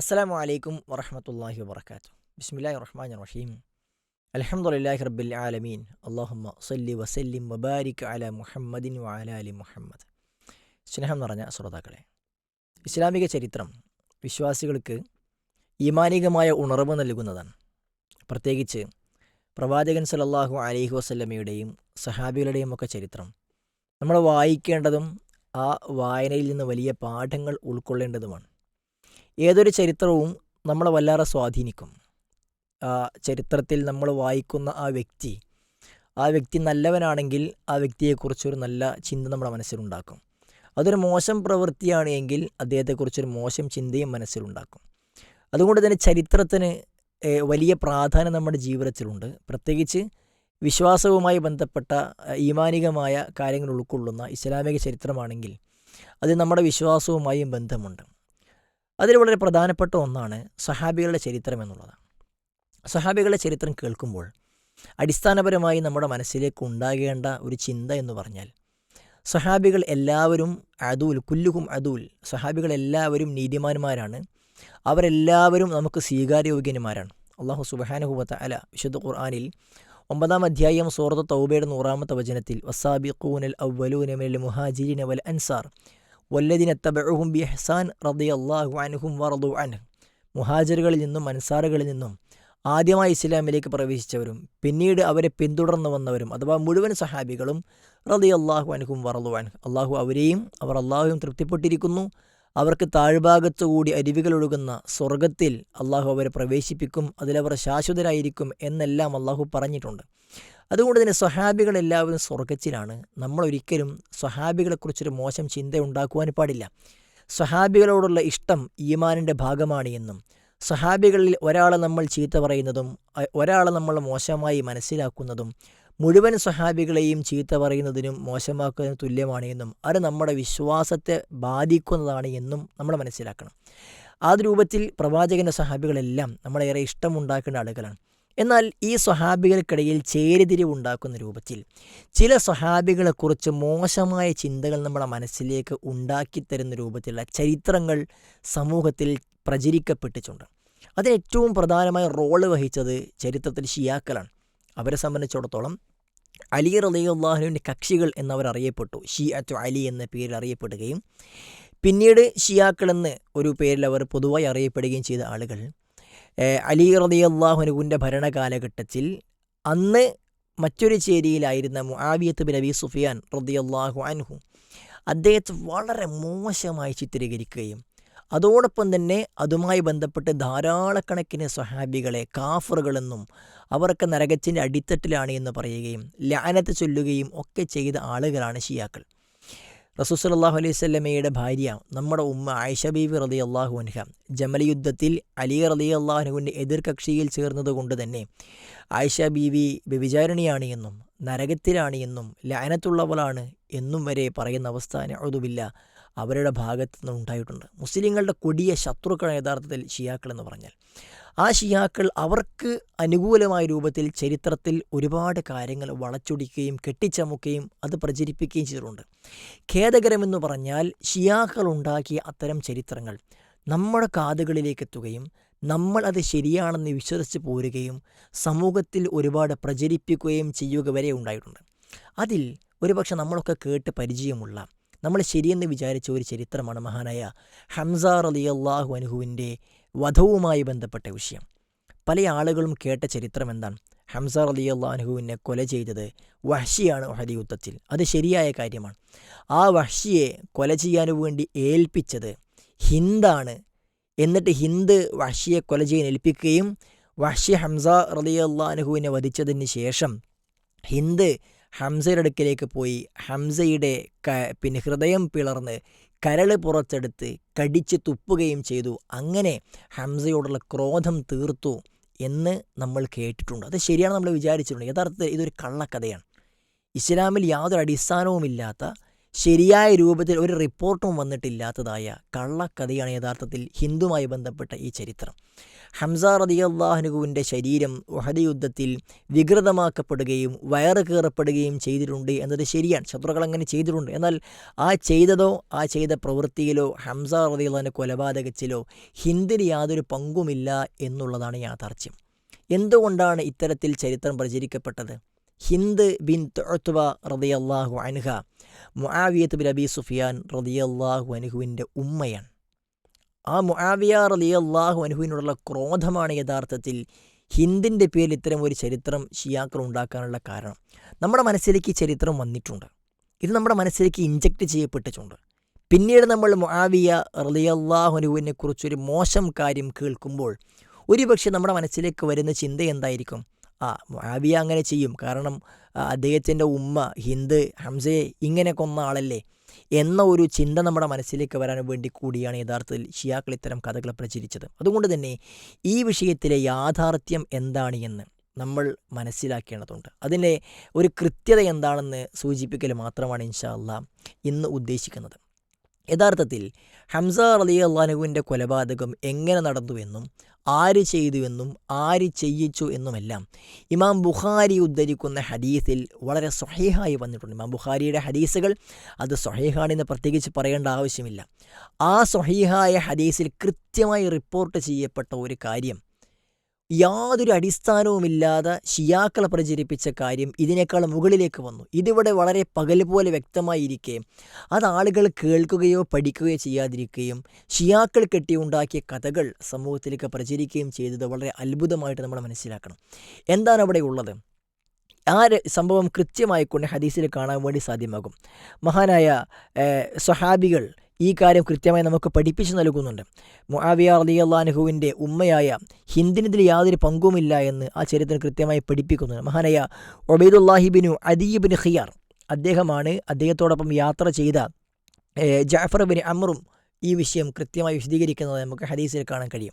അസ്സലാമു അലൈക്കും വറഹമത്തല്ലാഹി വബർക്കാത്തു ബിസ്മില്ലാഹി റഹ്മാൻ റഹീം. അൽഹംദുലില്ലാഹി റബ്ബിൽ ആലമീൻ. അള്ളാഹുമ്മ സല്ലി വസല്ലിം വബാരിക് അല മുഹമ്മദിൻ വഅല അലി മുഹമ്മദ്. സ്നേഹം നിറഞ്ഞ ശ്രോതാക്കളെ ഇസ്ലാമിക ചരിത്രം വിശ്വാസികൾക്ക് ഈമാനികമായ ഉണർവ് നൽകുന്നതാണ്. പ്രത്യേകിച്ച് പ്രവാചകൻ സലല്ലാഹു അലൈഹി വസല്ലമയുടെയും സഹാബികളുടെയും ഒക്കെ ചരിത്രം. നമ്മൾ വായിക്കേണ്ടതും ആ വായനയിൽ നിന്ന് വലിയ പാഠങ്ങൾ ഉൾക്കൊള്ളേണ്ടതുമാണ്. ഏതൊരു ചരിത്രവും നമ്മളെ വല്ലാതെ സ്വാധീനിക്കും. ചരിത്രത്തിൽ നമ്മൾ വായിക്കുന്ന ആ വ്യക്തി ആ വ്യക്തി നല്ലവനാണെങ്കിൽ ആ വ്യക്തിയെക്കുറിച്ചൊരു നല്ല ചിന്ത നമ്മുടെ മനസ്സിലുണ്ടാക്കും. അതൊരു മോശം പ്രവൃത്തിയാണ് എങ്കിൽ അദ്ദേഹത്തെക്കുറിച്ചൊരു മോശം ചിന്തയും മനസ്സിലുണ്ടാക്കും. അതുകൊണ്ട് തന്നെ ചരിത്രത്തിന് വലിയ പ്രാധാന്യം നമ്മുടെ ജീവിതത്തിലുണ്ട്. പ്രത്യേകിച്ച് വിശ്വാസവുമായി ബന്ധപ്പെട്ട ഈമാനികമായ കാര്യങ്ങൾ ഉൾക്കൊള്ളുന്ന ഇസ്ലാമിക ചരിത്രമാണെങ്കിൽ അത് നമ്മുടെ വിശ്വാസവുമായും ബന്ധമുണ്ട്. അതിൽ വളരെ പ്രധാനപ്പെട്ട ഒന്നാണ് സഹാബികളുടെ ചരിത്രം എന്നുള്ളത്. സഹാബികളുടെ ചരിത്രം കേൾക്കുമ്പോൾ അടിസ്ഥാനപരമായി നമ്മുടെ മനസ്സിലേക്ക് ഉണ്ടാകേണ്ട ഒരു ചിന്ത എന്ന് പറഞ്ഞാൽ സഹാബികൾ എല്ലാവരും അതുൽ കുല്ലുഹും അതുൽ സഹാബികൾ എല്ലാവരും നീതിമാന്മാരാണ്. അവരെല്ലാവരും നമുക്ക് സ്വീകാര്യോഗ്യന്മാരാണ്. അള്ളാഹു സുബഹാനുഹുബത്ത അല വിശുദ്ധ ഖുർആാനിൽ ഒമ്പതാം അധ്യായം സൂറത്ത് തൗബയുടെ നൂറാമത്തെ വചനത്തിൽ വസാബിഖൂനൽ അവലൂന മുഹാജിരിൻ വൽ അൻസാർ മുഹാജിറുകളിൽ നിന്നും അൻസാറുകളിൽ നിന്നും ആദ്യമായി ഇസ്ലാമിലേക്ക് പ്രവേശിച്ചവരും പിന്നീട് അവരെ പിന്തുടർന്നു വന്നവരും അഥവാ മുഴുവൻ സഹാബികളും റളിയല്ലാഹു അൻഹും വറദു അൻഹു. അള്ളാഹു അവരെയും അവർ അള്ളാഹുവും തൃപ്തിപ്പെട്ടിരിക്കുന്നു. അവർക്ക് താഴ്ഭാഗത്തു കൂടി അരുവികൾ ഒഴുകുന്ന സ്വർഗത്തിൽ അള്ളാഹു അവരെ പ്രവേശിപ്പിക്കും അതിലവർ ശാശ്വതരായിരിക്കും എന്നെല്ലാം അള്ളാഹു പറഞ്ഞിട്ടുണ്ട്. അതുകൊണ്ട് തന്നെ സ്വഹാബികളെല്ലാവരും സ്വർഗത്തിലാണ് നമ്മൾ ഒരിക്കലും സ്വഹാബികളെക്കുറിച്ചൊരു മോശം ചിന്ത ഉണ്ടാക്കുവാൻ പാടില്ല. സ്വഹാബികളോടുള്ള ഇഷ്ടം ഈമാനിന്റെ ഭാഗമാണ് എന്നും സ്വഹാബികളിൽ ഒരാളെ നമ്മൾ ചീത്ത പറയുന്നതും ഒരാളെ നമ്മൾ മോശമായി മനസ്സിലാക്കുന്നതും മുഴുവൻ സ്വഹാബികളെയും ചീത്ത പറയുന്നതിനും മോശമാക്കുന്നതിനും തുല്യമാണ് എന്നും അത് നമ്മുടെ വിശ്വാസത്തെ ബാധിക്കുന്നതാണ് എന്നും നമ്മൾ മനസ്സിലാക്കണം. ആ രൂപത്തിൽ പ്രവാചകന്റെ സ്വഹാബികളെല്ലാം നമ്മളേറെ ഇഷ്ടമുണ്ടാക്കേണ്ട ആളുകളാണ്. എന്നാൽ ഈ സ്വഹാബികൾക്കിടയിൽ ചേരിതിരിവുണ്ടാക്കുന്ന രൂപത്തിൽ ചില സ്വഹാബികളെക്കുറിച്ച് മോശമായ ചിന്തകൾ നമ്മുടെ മനസ്സിലേക്ക് ഉണ്ടാക്കിത്തരുന്ന രൂപത്തിലുള്ള ചരിത്രങ്ങൾ സമൂഹത്തിൽ പ്രചരിക്കപ്പെട്ടിട്ടുണ്ട്. അതിന് ഏറ്റവും പ്രധാനമായ റോൾ വഹിച്ചത് ചരിത്രത്തിൽ ഷിയാക്കളാണ്. അവരെ സംബന്ധിച്ചിടത്തോളം അലി റലിയുള്ളാഹുവിന്റെ കക്ഷികൾ എന്നവരറിയപ്പെട്ടു. ഷിയാറ്റു അലി എന്ന പേരിൽ അറിയപ്പെടുകയും പിന്നീട് ഷിയാക്കൾ എന്ന് ഒരു പേരിൽ അവർ പൊതുവായി അറിയപ്പെടുകയും ചെയ്ത ആളുകൾ അലി റലിയല്ലാഹുനുവിന്റെ ഭരണകാലഘട്ടത്തിൽ അന്ന് മറ്റൊരു ചേരിയിലായിരുന്ന മുആവിയത്ത് ബിൻ അബി സുഫിയാൻ റദിയല്ലാഹു അൻഹു അദ്ദേഹത്തെ വളരെ മോശമായി ചിത്രീകരിക്കുകയും അതോടൊപ്പം തന്നെ അതുമായി ബന്ധപ്പെട്ട് ധാരാളക്കണക്കിന് സ്വഹാബികളെ കാഫറുകളെന്നും അവർക്ക് നരകത്തിന്റെ അടിത്തട്ടിലാണ് എന്ന് പറയുകയും ലാനത്ത് ചൊല്ലുകയും ഒക്കെ ചെയ്ത ആളുകളാണ് ഷിയാക്കൾ. റസൂസലാഹു അലൈഹി സ്വല്ലമയുടെ ഭാര്യ നമ്മുടെ ഉമ്മ ആയിഷ ബീവി റതി അള്ളാഹു അൻഹ ജമൽ യുദ്ധത്തിൽ അലി റതി അള്ളാഹുവിന്റെ എതിർകക്ഷിയിൽ ചേർന്നതുകൊണ്ട് തന്നെ ആയിഷ ബീവി വ്യഭിചാരിണിയാണ് എന്നും നരകത്തിലാണ് എന്നും ലയനത്തുള്ളവളാണ് എന്നും വരെ പറയുന്ന അവസ്ഥ നഅൂദുബില്ല അവരുടെ ഭാഗത്തു നിന്ന് ഉണ്ടായിട്ടുണ്ട്. മുസ്ലിങ്ങളുടെ കൊടിയ ശത്രുക്കളാണ് യഥാർത്ഥത്തിൽ ഷിയാക്കൾ എന്ന് പറഞ്ഞാൽ. ആ ഷിയാക്കൾ അവർക്ക് അനുകൂലമായ രൂപത്തിൽ ചരിത്രത്തിൽ ഒരുപാട് കാര്യങ്ങൾ വളച്ചൊടിക്കുകയും കെട്ടിച്ചമുക്കുകയും അത് പ്രചരിപ്പിക്കുകയും ചെയ്തിട്ടുണ്ട്. ഖേദകരമെന്ന് പറഞ്ഞാൽ ഷിയാക്കൾ ഉണ്ടാക്കിയ അത്തരം ചരിത്രങ്ങൾ നമ്മുടെ കാതുകളിലേക്ക് എത്തുകയും നമ്മൾ അത് ശരിയാണെന്ന് വിശ്വസിച്ച് പോരുകയും സമൂഹത്തിൽ ഒരുപാട് പ്രചരിപ്പിക്കുകയും ചെയ്യുക വരെ ഉണ്ടായിട്ടുണ്ട്. അതിൽ ഒരുപക്ഷെ നമ്മളൊക്കെ കേട്ട് പരിചയമുള്ള നമ്മൾ ശരിയെന്ന് വിചാരിച്ച ഒരു ചരിത്രമാണ് മഹാനായ ഹംസ റളിയല്ലാഹു അൻഹുവിന്റെ വധവുമായി ബന്ധപ്പെട്ട വിഷയം. പല ആളുകളും കേട്ട ചരിത്രം എന്താണ്? ഹംസ അലി അള്ളാഹുവിനെ കൊല ചെയ്തത് വഹ്ഷിയാണ് ഹരി യുദ്ധത്തിൽ അത് ശരിയായ കാര്യമാണ്. ആ വഹ്ഷിയെ കൊല ചെയ്യാൻ വേണ്ടി ഏൽപ്പിച്ചത് ഹിന്ദാണ്. എന്നിട്ട് ഹിന്ദ് വഹ്ഷിയെ കൊല ചെയ്യാൻ ഏൽപ്പിക്കുകയും വഹ്ഷി ഹംസ റലി അള്ളാഹുവിനെ വധിച്ചതിന് ശേഷം ഹിന്ദ് ഹംസയുടെ അടുക്കിലേക്ക് പോയി ഹംസയുടെ പിന്നെ ഹൃദയം പിളർന്ന് കരൾ പുറത്തെടുത്ത് കടിച്ച് തുപ്പുകയും ചെയ്തു. അങ്ങനെ ഹംസയോടുള്ള ക്രോധം തീർത്തു എന്ന് നമ്മൾ കേട്ടിട്ടുണ്ട്. അത് ശരിയാണ് നമ്മൾ വിചാരിച്ചിട്ടുണ്ട്. യഥാർത്ഥത്തിൽ ഇതൊരു കള്ളക്കഥയാണ്. ഇസ്ലാമിൽ യാതൊരു അടിസ്ഥാനവുമില്ലാത്ത ശരിയായ രൂപത്തിൽ ഒരു റിപ്പോർട്ടും വന്നിട്ടില്ലാത്തതായ കള്ളക്കഥയാണ് യഥാർത്ഥത്തിൽ ഹിന്ദുമായി ബന്ധപ്പെട്ട ഈ ചരിത്രം. ഹംസ റതിയല്ലാഹുനുവിന്റെ ശരീരം ഉഹദ് യുദ്ധത്തിൽ വികൃതമാക്കപ്പെടുകയും വയറ് കീറപ്പെടുകയും ചെയ്തിട്ടുണ്ട് എന്നത് ശരിയാണ്. ശത്രുക്കൾ അങ്ങനെ ചെയ്തിട്ടുണ്ട്. എന്നാൽ ആ ചെയ്തതോ ആ ചെയ്ത പ്രവൃത്തിയിലോ ഹംസ റതിയുള്ളതിന്റെ കൊലപാതകത്തിലോ ഹിന്ദിന് യാതൊരു പങ്കുമില്ല എന്നുള്ളതാണ് യാഥാർത്ഥ്യം. എന്തുകൊണ്ടാണ് ഇത്തരത്തിൽ ചരിത്രം പ്രചരിക്കപ്പെട്ടത്? ഹിന്ദ് ബിൻ തൊഴുത്തുവ റതിയല്ലാഹു അൻഹ മുആവിയത്ത് ബിൻ അബി സുഫിയാൻ റതിയല്ലാഹു അൻഹുവിന്റെ ഉമ്മയാണ്. ആ മുആവിയ അള്ളാഹു അനുഹുവിനോടുള്ള ക്രോധമാണ് യഥാർത്ഥത്തിൽ ഹിന്ദിന്റെ പേരിൽ ഇത്തരം ഒരു ചരിത്രം ഷിയാക്കൾ ഉണ്ടാക്കാനുള്ള കാരണം. നമ്മുടെ മനസ്സിലേക്ക് ഈ ചരിത്രം വന്നിട്ടുണ്ട്. ഇത് നമ്മുടെ മനസ്സിലേക്ക് ഇഞ്ചക്ട് ചെയ്യപ്പെട്ടിട്ടുണ്ട്. പിന്നീട് നമ്മൾ മുആവിയ റലിയല്ലാഹുനുവിനെ കുറിച്ചൊരു മോശം കാര്യം കേൾക്കുമ്പോൾ ഒരുപക്ഷെ നമ്മുടെ മനസ്സിലേക്ക് വരുന്ന ചിന്ത എന്തായിരിക്കും? ആ മുആവിയ അങ്ങനെ ചെയ്യും. കാരണം അദ്ദേഹത്തിന്റെ ഉമ്മ ഹിന്ദ് ഹംസയെ ഇങ്ങനെ കൊന്ന ആളല്ലേ? എന്ന ഒരു ചിന്ത നമ്മുടെ മനസ്സിലേക്ക് വരാൻ വേണ്ടി കൂടിയാണ് യഥാർത്ഥത്തിൽ ഷിയാക്കൾ ഇത്തരം കഥകൾ പ്രചരിച്ചത്. അതുകൊണ്ട് തന്നെ ഈ വിഷയത്തിലെ യാഥാർത്ഥ്യം എന്താണ് എന്ന് നമ്മൾ മനസ്സിലാക്കേണ്ടതുണ്ട്. അതിന്റെ ഒരു കൃത്യത എന്താണെന്ന് സൂചിപ്പിക്കൽ മാത്രമാണ് ഇൻഷാല്ല ഇന്ന് ഉദ്ദേശിക്കുന്നത്. യഥാർത്ഥത്തിൽ ഹംസ അലി അള്ളാനുവിന്റെ കൊലപാതകം എങ്ങനെ നടന്നുവെന്നും ആര് ചെയ്തുവെന്നും ആര് ചെയ്യിച്ചു എന്നുമെല്ലാം. ഇമാം ബുഖാരി ഉദ്ധരിക്കുന്ന ഹദീസിൽ വളരെ സ്വഹീഹായി വന്നിട്ടുണ്ട്. ഇമാം ബുഖാരിയുടെ ഹദീസുകൾ അത് സ്വഹീഹാണെന്ന് പ്രത്യേകിച്ച് പറയേണ്ട ആവശ്യമില്ല. ആ സ്വഹീഹായ ഹദീസിൽ കൃത്യമായി റിപ്പോർട്ട് ചെയ്യപ്പെട്ട ഒരു കാര്യം യാതൊരു അടിസ്ഥാനവുമില്ലാതെ ഷിയാക്കൾ പ്രചരിപ്പിച്ച കാര്യം ഇതിനേക്കാൾ മുകളിലേക്ക് വന്നു. ഇതിവിടെ വളരെ പകൽ പോലെ വ്യക്തമായിരിക്കെ. അത് ആളുകൾ കേൾക്കുകയോ പഠിക്കുകയോ ചെയ്യാതിരിക്കുകയും ഷിയാക്കൾ കെട്ടിയുണ്ടാക്കിയ കഥകൾ സമൂഹത്തിലേക്ക് പ്രചരിക്കുകയും ചെയ്തത് വളരെ അത്ഭുതമായിട്ട് നമ്മൾ മനസ്സിലാക്കണം. എന്താണ് അവിടെ ഉള്ളത്? ആ സംഭവം കൃത്യമായിക്കൊണ്ട് ഹദീസിൽ കാണാൻ വേണ്ടി സാധ്യമാകും. മഹാനായ സ്വഹാബികൾ ഈ കാര്യം കൃത്യമായി നമുക്ക് പഠിപ്പിച്ചു നൽകുന്നുണ്ട്. മുആവിയ അലി അള്ളാനുഹുവിന്റെ ഉമ്മയായ ഹിന്ദിനിതിൽ യാതൊരു പങ്കുമില്ല എന്ന് ആ ചരിത്രം കൃത്യമായി പഠിപ്പിക്കുന്നുണ്ട്. മഹാനായ ഒബൈദുല്ലാഹിബിനു അദീബിൻ ഖിയാർ അദ്ദേഹമാണ് അദ്ദേഹത്തോടൊപ്പം യാത്ര ചെയ്ത ജാഫർ ബിൻ അമറും ഈ വിഷയം കൃത്യമായി വിശദീകരിക്കുന്നത് നമുക്ക് ഹദീസിൽ കാണാൻ കഴിയും.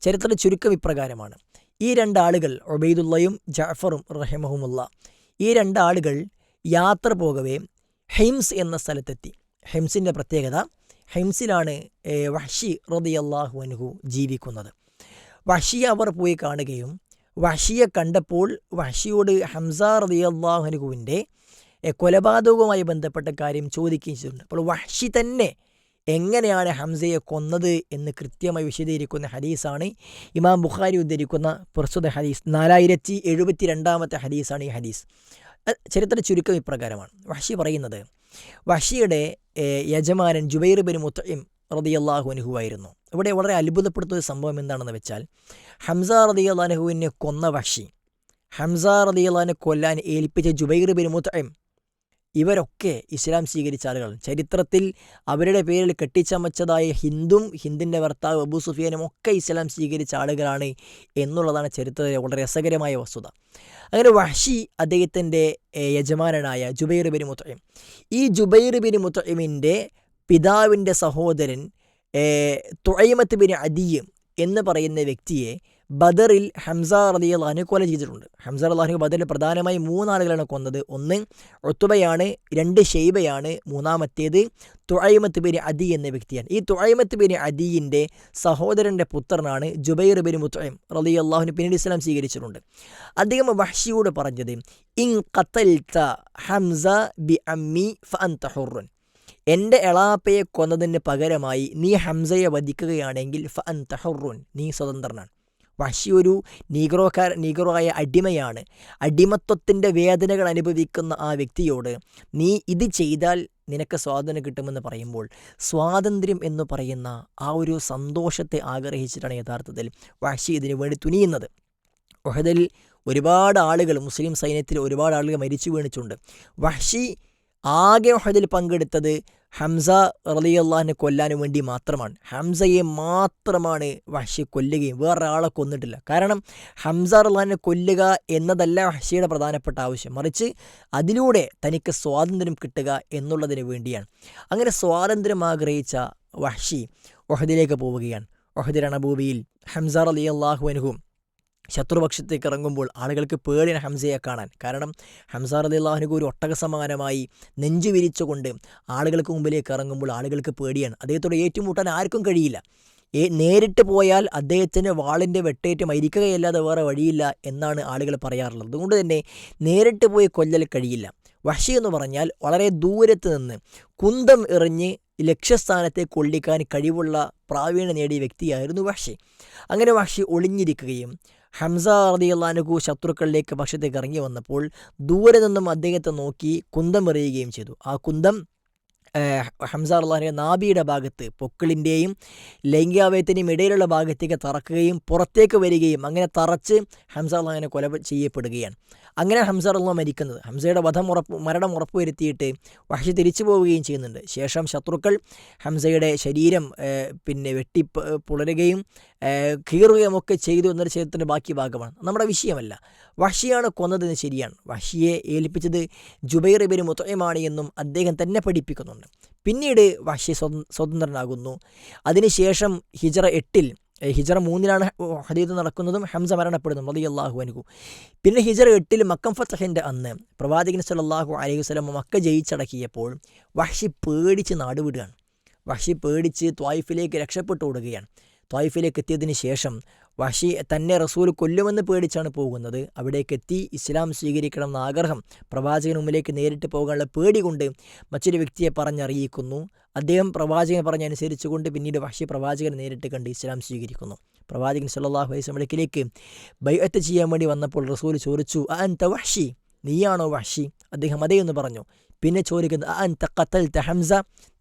ചരിത്ര ചുരുക്കം ഇപ്രകാരമാണ്. ഈ രണ്ടാളുകൾ ഒബൈദുള്ളയും ജാഫറും റഹിമഹുമുള്ള ഈ രണ്ടാളുകൾ യാത്ര പോകവേ ഹെയിംസ് എന്ന സ്ഥലത്തെത്തി. ഹെംസിന്റെ പ്രത്യേകത ഹെംസിലാണ് വഷി റതിയല്ലാഹു അനുഹു ജീവിക്കുന്നത്. വഷിയെ അവർ പോയി കാണുകയും വഷിയെ കണ്ടപ്പോൾ വഷിയോട് ഹംസ റതിയല്ലാഹു അനുഹുവിന്റെ കൊലപാതകവുമായി ബന്ധപ്പെട്ട കാര്യം ചോദിക്കുകയും ചെയ്തിട്ടുണ്ട്. അപ്പോൾ വഷി തന്നെ എങ്ങനെയാണ് ഹംസയെ കൊന്നത് എന്ന് കൃത്യമായി വിശദീകരിക്കുന്ന ഹദീസാണ് ഇമാം ബുഖാരി ഉദ്ധരിക്കുന്ന പ്രസ്തുത ഹദീസ്. നാലായിരത്തി എഴുപത്തി രണ്ടാമത്തെ ഹദീസാണ് ഈ ഹദീസ്. ചരിത്ര ചുരുക്കം ഇപ്രകാരമാണ്. വഷി പറയുന്നത് വഷിയുടെ യജമാനൻ ജുബൈർ ബിൻ മുത്തയിം റതിയല്ലാഹു അനുഹുവായിരുന്നു ഇവിടെ വളരെ അത്ഭുതപ്പെടുത്തുന്ന സംഭവം എന്താണെന്ന് വെച്ചാൽ ഹംസ റതിയല്ലാഹുവിനെ കൊന്ന വഷി ഹംസ റതിയല്ലാനെ കൊല്ലാൻ ഏൽപ്പിച്ച ജുബൈർ ബിൻ മുത്തയിം ഇവരൊക്കെ ഇസ്ലാം സ്വീകരിച്ച ആളുകൾ ചരിത്രത്തിൽ അവരുടെ പേരിൽ കെട്ടിച്ചമച്ചതായ ഹിന്ദും ഹിന്ദിന്റെ ഭർത്താവ് അബൂ സുഫിയാനും ഒക്കെ ഇസ്ലാം സ്വീകരിച്ച ആളുകളാണ് എന്നുള്ളതാണ് ചരിത്രത്തിലെ വളരെ രസകരമായ വസ്തുത. അങ്ങനെ വഷി അദ്ദേഹത്തിന്റെ യജമാനനായ ജുബൈർ ബിൻ മുത്തയിം ഈ ജുബൈർ ബിൻ മുത്തയിമിന്റെ പിതാവിന്റെ സഹോദരൻ തുഴയമത്ത് ബിൻ അദിയും എന്ന് പറയുന്ന വ്യക്തിയെ ബദറിൽ ഹംസ റലി അള്ളഹാനു കൊല ചെയ്തിട്ടുണ്ട്. ഹംസ അള്ളാഹു ബദറിൽ പ്രധാനമായും മൂന്നാളുകളാണ് കൊന്നത്. ഒന്ന് ഒത്തുബയാണ് രണ്ട് ഷെയ്ബയാണ് മൂന്നാമത്തേത് തുഴയമത്ത് ബിൻ അദി എന്ന വ്യക്തിയാണ്. ഈ തുഴയമത്ത് ബിൻ അദീന്റെ സഹോദരന്റെ പുത്രനാണ് ജുബൈർ ബിൻ മുത്തയം റലി അള്ളാഹുനു പിന്നീട് ഇസ്ലാം സ്വീകരിച്ചിട്ടുണ്ട്. അദ്ദേഹം വഹ്ഷിയോട് പറഞ്ഞത് ഇൻ ഖത്തൽത്ത ഹംസ ബി അമ്മി ഫൻ തഹുറുൻ എന്റെ എളാപ്പയെ കൊന്നതിന് പകരമായി നീ ഹംസയെ വധിക്കുകയാണെങ്കിൽ ഫ അൻ തഹുറുൻ നീ സ്വതന്ത്രനാണ്. വഷി ഒരു നീഗ്രോക്കാർ നീഗ്രോ ആയ അടിമയാണ്. അടിമത്വത്തിന്റെ വേദനകൾ അനുഭവിക്കുന്ന ആ വ്യക്തിയോട് നീ ഇത് ചെയ്താൽ നിനക്ക് സ്വാതന്ത്ര്യം കിട്ടുമെന്ന് പറയുമ്പോൾ സ്വാതന്ത്ര്യം എന്ന് പറയുന്ന ആ ഒരു സന്തോഷത്തെ ആഗ്രഹിച്ചിട്ടാണ് യഥാർത്ഥത്തിൽ വഷി ഇതിനു വേണ്ടി തുനിയുന്നത്. ഒഹദിൽ ഒരുപാട് ആളുകൾ മുസ്ലിം സൈന്യത്തിൽ ഒരുപാട് ആളുകൾ മരിച്ചു വീണിച്ചുണ്ട് വഷി ആകെ ഒഹദിൽ പങ്കെടുത്തത് ഹംസ റലിയല്ലാഹിനെ കൊല്ലാനും വേണ്ടി മാത്രമാണ്. ഹംസയെ മാത്രമാണ് വഹഷി കൊല്ലുകയും വേറൊരാളെ കൊന്നിട്ടില്ല. കാരണം ഹംസ റല്ലാഹിനെ കൊല്ലുക എന്നതല്ല വഹഷിയുടെ പ്രധാനപ്പെട്ട ആവശ്യം. മറിച്ച് അതിലൂടെ തനിക്ക് സ്വാതന്ത്ര്യം കിട്ടുക എന്നുള്ളതിന് വേണ്ടിയാണ്. അങ്ങനെ സ്വാതന്ത്ര്യം ആഗ്രഹിച്ച വഹഷി ഒഹദിലേക്ക് പോവുകയാണ്. ഒഹദ് രണഭൂമിയിൽ ഹംസ റലി അള്ളാഹു അനുഹും ശത്രുപക്ഷത്തേക്ക് ഇറങ്ങുമ്പോൾ ആളുകൾക്ക് പേടിയാണ് ഹംസയെ കാണാൻ. കാരണം ഹംസ റദിള്ളാഹുനക്ക് ഒരു ഒട്ടക സമാനമായി നെഞ്ചു വിരിച്ചുകൊണ്ട് ആളുകൾക്ക് മുമ്പിലേക്ക് ഇറങ്ങുമ്പോൾ ആളുകൾക്ക് പേടിയാണ്. അദ്ദേഹത്തോട് ഏറ്റുമുട്ടാൻ ആർക്കും കഴിയില്ല. നേരിട്ട് പോയാൽ അദ്ദേഹത്തിന് വാളിന്റെ വെട്ടേറ്റ് മരിക്കുകയല്ലാതെ വേറെ വഴിയില്ല എന്നാണ് ആളുകൾ പറയാറുള്ളത്. അതുകൊണ്ട് തന്നെ നേരിട്ട് പോയി കൊല്ലൽ കഴിയില്ല. വഷി എന്ന് പറഞ്ഞാൽ വളരെ ദൂരത്ത് നിന്ന് കുന്തം എറിഞ്ഞ് ലക്ഷ്യസ്ഥാനത്തെ കൊള്ളിക്കാൻ കഴിവുള്ള പ്രാവീണ്യം നേടിയ വ്യക്തിയായിരുന്നു വഷി അങ്ങനെ വഷി ഒളിഞ്ഞിരിക്കുകയും ഹംസ റദിയല്ലാനുഹു ശത്രുക്കളിലേക്ക് പക്ഷത്തേക്ക് ഇറങ്ങി വന്നപ്പോൾ ദൂരെ നിന്നും അദ്ദേഹത്തെ നോക്കി കുന്തം എറിയുകയും ചെയ്തു. ആ കുന്തം ഹംസ അള്ളാഹിന്റെ നാബിയുടെ ഭാഗത്ത് പൊക്കിളിന്റെയും ലൈംഗികാവയത്തിന്റെയും ഇടയിലുള്ള ഭാഗത്തേക്ക് തറക്കുകയും പുറത്തേക്ക് വരികയും അങ്ങനെ തറച്ച് ഹംസ അള്ളാഹിനെ കൊല ചെയ്യപ്പെടുകയാണ്. അങ്ങനെ ഹംസ അള്ളാഹ് മരിക്കുന്നത്. ഹംസയുടെ വധം ഉറപ്പ് മരണം ഉറപ്പുവരുത്തിയിട്ട് വഹി തിരിച്ചു പോവുകയും ചെയ്യുന്നുണ്ട്. ശേഷം ശത്രുക്കൾ ഹംസയുടെ ശരീരം പിന്നെ വെട്ടി പുളരുകയും കീറുകയും ഒക്കെ ചെയ്തു എന്നൊരു ചരിത്രത്തിന്റെ ബാക്കി ഭാഗമാണ്. നമ്മുടെ വിഷയമല്ല. വഷിയാണ് കൊന്നതെന്ന് ശരിയാണ്. വഷിയെ ഏൽപ്പിച്ചത് ജുബൈർ ഇബിന് മുത്തയമാണ് എന്നും അദ്ദേഹം തന്നെ പഠിപ്പിക്കുന്നുണ്ട്. പിന്നീട് വഷി സ്വതന്ത്രനാകുന്നു. അതിനുശേഷം ഹിജറ എട്ടിൽ ഹിജറ മൂന്നിലാണ് ഹദീദ് നടക്കുന്നതും ഹംസ മരണപ്പെടുന്നു മതി അള്ളാഹു അനുഹു പിന്നെ ഹിജറ എട്ടിൽ മക്കം ഫത്തഹിന്റെ അന്ന് പ്രവാചകൻ സല്ലാഹു അലൈഹി വസ്ലം മക്ക ജയിച്ചടക്കിയപ്പോൾ വഷി പേടിച്ച് നാടുവിടുകയാണ് വഷി പേടിച്ച് ത്വായിഫിലേക്ക് രക്ഷപ്പെട്ടു ഓടുകയാണ്. ത്വായിഫിലേക്ക് എത്തിയതിന് ശേഷം വഷി തന്നെ റസൂൽ കൊല്ലുമെന്ന് പേടിച്ചാണ് പോകുന്നത്. അവിടേക്ക് എത്തി ഇസ്ലാം സ്വീകരിക്കണം എന്ന ആഗ്രഹം പ്രവാചകന് നേരിട്ട് പോകാനുള്ള പേടി കൊണ്ട് മറ്റൊരു വ്യക്തിയെ പറഞ്ഞറിയിക്കുന്നു. അദ്ദേഹം പ്രവാചകൻ പറഞ്ഞനുസരിച്ചുകൊണ്ട് പിന്നീട് വഷി പ്രവാചകനെ നേരിട്ട് കണ്ട് ഇസ്ലാം സ്വീകരിക്കുന്നു. പ്രവാചകൻ സല്ലാഹു അലൈഹി വസല്ലമയിലേക്ക് ബൈഅത്ത് ചെയ്യാൻ വേണ്ടി വന്നപ്പോൾ റസൂൽ ചോദിച്ചു അൻ വഷി നീയാണോ വഷി അദ്ദേഹം അതേ എന്ന് പറഞ്ഞു. പിന്നെ ചോദിക്കുന്നത് അൻ തൽ ഹംസ?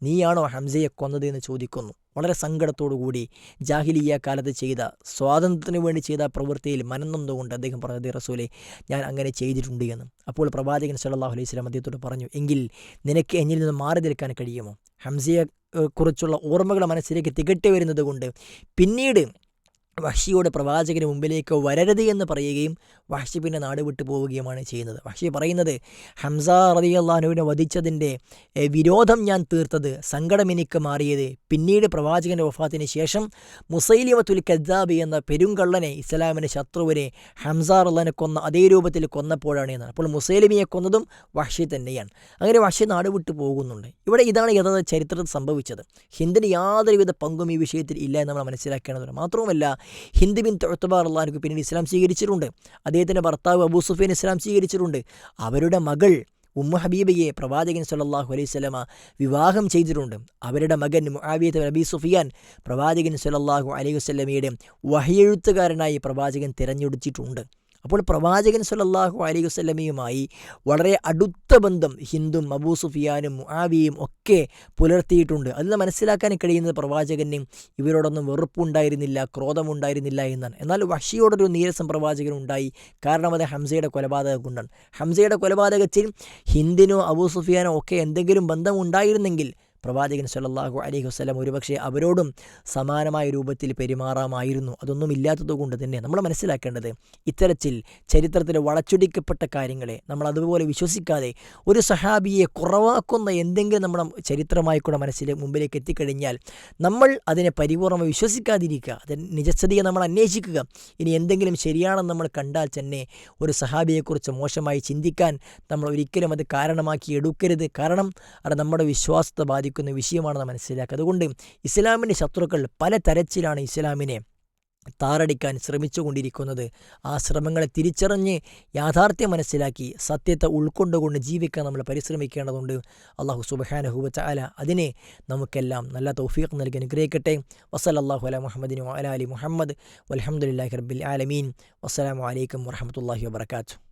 നീയാണോ ഹംസയെ കൊന്നത്? എന്ന് ചോദിക്കുന്നു. വളരെ സങ്കടത്തോടുകൂടി ജാഹിലിയ കാലത്ത് ചെയ്ത സ്വാതന്ത്ര്യത്തിന് വേണ്ടി ചെയ്ത പ്രവൃത്തിയിൽ മനന്നൊന്നുകൊണ്ട് അദ്ദേഹം പറഞ്ഞത് റസൂലെ ഞാൻ അങ്ങനെ ചെയ്തിട്ടുണ്ട് എന്ന്. അപ്പോൾ പ്രവാചകൻ സല്ലാഹു അലൈഹി സ്വലം അദ്ദേഹത്തോട് പറഞ്ഞു എങ്കിൽ നിനക്ക് എന്നിൽ നിന്ന് മാറി നിൽക്കാൻ കഴിയുമോ? ഹംസയെ കുറിച്ചുള്ള ഓർമ്മകൾ മനസ്സിലേക്ക് തികട്ടി വരുന്നത് കൊണ്ട് പിന്നീട് വഷിയോട് പ്രവാചകന് മുമ്പിലേക്ക് വരരുത് എന്ന് പറയുകയും വഷി പിന്നെ നാട് വിട്ടു പോവുകയുമാണ് ചെയ്യുന്നത്. വഷി പറയുന്നത് ഹംസ റതി അള്ളഹാനുവിനെ വധിച്ചതിന്റെ വിരോധം ഞാൻ തീർത്തത് സങ്കടം എനിക്ക് മാറിയത്. പിന്നീട് പ്രവാചകന്റെ വഫാത്തിന് ശേഷം മുസൈലിമത്തുൽ കദ്ദാബി എന്ന പെരുങ്കള്ളനെ ഇസ്ലാമിന്റെ ശത്രുവിനെ ഹംസ അള്ളഹാനെ കൊന്ന അതേ രൂപത്തിൽ കൊന്നപ്പോഴാണ് എന്നാണ് അപ്പോൾ മുസൈലിമിയെ കൊന്നതും വഷി തന്നെയാണ്. അങ്ങനെ വഷി നാട് വിട്ടു പോകുന്നുണ്ട്. ഇവിടെ ഇതാണ് യഥാർത്ഥ ചരിത്രത്തിൽ സംഭവിച്ചത്. ഹിന്ദിന് യാതൊരുവിധ പങ്കും ഈ വിഷയത്തിൽ ഇല്ല എന്ന് നമ്മൾ മനസ്സിലാക്കേണ്ടതുണ്ട്. മാത്രവുമല്ല ഹിന്ദ് ബിൻ തൊഴുത്തുബാർ അള്ളഹാനുക്ക് പിന്നീട് ഇസ്ലാം സ്വീകരിച്ചിട്ടുണ്ട്. അദ്ദേഹത്തിന്റെ ഭർത്താവ് അബൂ സുഫീൻ ഇസ്ലാം സ്വീകരിച്ചിട്ടുണ്ട്. അവരുടെ മകൾ ഉമ്മ ഹബീബയെ പ്രവാചകൻ സല്ലാഹു അലൈഹി സ്വലമ വിവാഹം ചെയ്തിട്ടുണ്ട്. അവരുടെ മകൻ മുആവിയത്ത് നബി സുഫിയാൻ പ്രവാചകൻ സല്ലാഹു അലൈഹി വസ്ലമയുടെ വഹിയെഴുത്തുകാരനായി പ്രവാചകൻ തിരഞ്ഞെടുത്തിട്ടുണ്ട്. അപ്പോൾ പ്രവാചകൻ സല്ലാഹു അലൈഹി വസ്ലമയുമായി വളരെ അടുത്ത ബന്ധം ഹിന്ദും അബൂ സുഫിയാനും മുആവിയും ഒക്കെ പുലർത്തിയിട്ടുണ്ട്. അതിൽ മനസ്സിലാക്കാൻ കഴിയുന്നത് പ്രവാചകന് ഇവരോടൊന്നും വെറുപ്പുണ്ടായിരുന്നില്ല ക്രോധമുണ്ടായിരുന്നില്ല എന്നാണ്. എന്നാൽ വഷിയോടൊരു നീരസം പ്രവാചകൻ ഉണ്ടായി. കാരണം അത് ഹംസയുടെ കൊലപാതകം കൊണ്ടാണ് ഹംസയുടെ കൊലപാതകത്തിൽ ഹിന്ദിനോ അബൂ സുഫിയാനോ ഒക്കെ എന്തെങ്കിലും ബന്ധമുണ്ടായിരുന്നെങ്കിൽ പ്രവാചകൻ സല്ലാഹു അലൈഹി വസ്ലം ഒരുപക്ഷെ അവരോടും സമാനമായ രൂപത്തിൽ പെരുമാറാമായിരുന്നു. അതൊന്നും ഇല്ലാത്തതുകൊണ്ട് തന്നെ നമ്മൾ മനസ്സിലാക്കേണ്ടത് ഇത്തരത്തിൽ ചരിത്രത്തിൽ വളച്ചൊടിക്കപ്പെട്ട കാര്യങ്ങളെ നമ്മൾ അതുപോലെ വിശ്വസിക്കാതെ ഒരു സഹാബിയെ കുറവാക്കുന്ന എന്തെങ്കിലും നമ്മുടെ ചരിത്രമായി കൂടെ മനസ്സിൽ മുമ്പിലേക്ക് എത്തിക്കഴിഞ്ഞാൽ നമ്മൾ അതിനെ പരിപൂർണമായി വിശ്വസിക്കാതിരിക്കുക അതിന് നിജസ്ഥിതിയെ നമ്മൾ അന്വേഷിക്കുക. ഇനി എന്തെങ്കിലും ശരിയാണെന്ന് നമ്മൾ കണ്ടാൽ തന്നെ ഒരു സഹാബിയെക്കുറിച്ച് മോശമായി ചിന്തിക്കാൻ നമ്മൾ ഒരിക്കലും അത് കാരണമാക്കി എടുക്കരുത്. കാരണം അത് നമ്മുടെ വിശ്വാസത്തെ ബാധിക്കും. ബാധിക്കുന്ന വിഷയമാണെന്ന് മനസ്സിലാക്കുക. അതുകൊണ്ട് ഇസ്ലാമിന്റെ ശത്രുക്കൾ പല തരത്തിലാണ് ഇസ്ലാമിനെ താറടിക്കാൻ ശ്രമിച്ചുകൊണ്ടിരിക്കുന്നത്. ആ ശ്രമങ്ങളെ തിരിച്ചറിഞ്ഞ് യാഥാർത്ഥ്യം മനസ്സിലാക്കി സത്യത്തെ ഉൾക്കൊണ്ടുകൊണ്ട് ജീവിക്കാൻ നമ്മൾ പരിശ്രമിക്കേണ്ടതുണ്ട്. അള്ളാഹു സുബഹാനഹുബത്ത് അല അതിനെ നമുക്കെല്ലാം നല്ല തൗഫീഖ് നൽകി അനുഗ്രഹിക്കട്ടെ. വസലല്ലാഹു അല മുഹമ്മദിനു അല അലി മുഹമ്മദ്. വലഹമുല്ലാഹി റബ്ബിൽ ആലമീൻ. വസ്സലാമലൈക്കും വറഹമത്തല്ലാഹി വാബർക്കാത്തു